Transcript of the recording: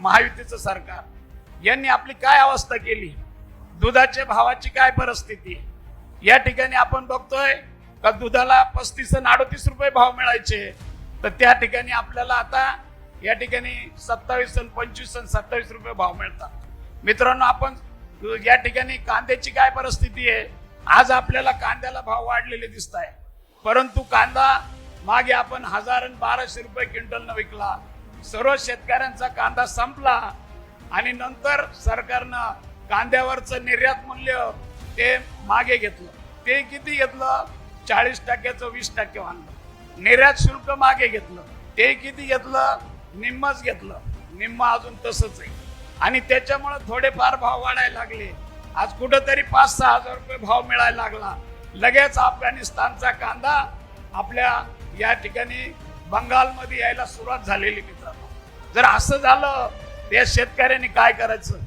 महायुतीचं सरकार. यांनी आपली काय अवस्था केली? दुधाच्या भावाची काय परिस्थिती? या ठिकाणी आपण बघतोय का दुधाला पस्तीस आणि अडतीस रुपये भाव मिळायचे. तर त्या ठिकाणी आपल्याला आता या ठिकाणी सत्तावीस आणि पंचवीस आणि सत्तावीस रुपये भाव मिळतात. मित्रांनो आपण या ठिकाणी कांद्याची काय परिस्थिती आहे? आज आपल्याला कांद्याला भाव वाढलेले दिसत आहे परंतु कांदा मागे आपण हजार आणि बाराशे रुपये क्विंटलनं विकला. सर्व शेतकऱ्यांचा कांदा संपला आणि नंतर सरकारनं कांद्यावरचं निर्यात मूल्य ते मागे घेतलं. ते किती घेतलं? चाळीस टक्क्याचं वीस टक्के आणलं निर्यात शुल्क मागे घेतलं. ते किती घेतलं? निम्मच घेतलं. निम्म अजून तसंच आहे. आणि त्याच्यामुळे थोडेफार भाव वाढायला लागले. आज कुठंतरी पाच सहा हजार रुपये भाव मिळायला लागला. लगेच अफगाणिस्तानचा कांदा आपल्या या ठिकाणी बंगालमध्ये यायला सुरुवात झालेली मित्रांनो. जर असं झालं त्या या शेतकऱ्यांनी काय करायचं?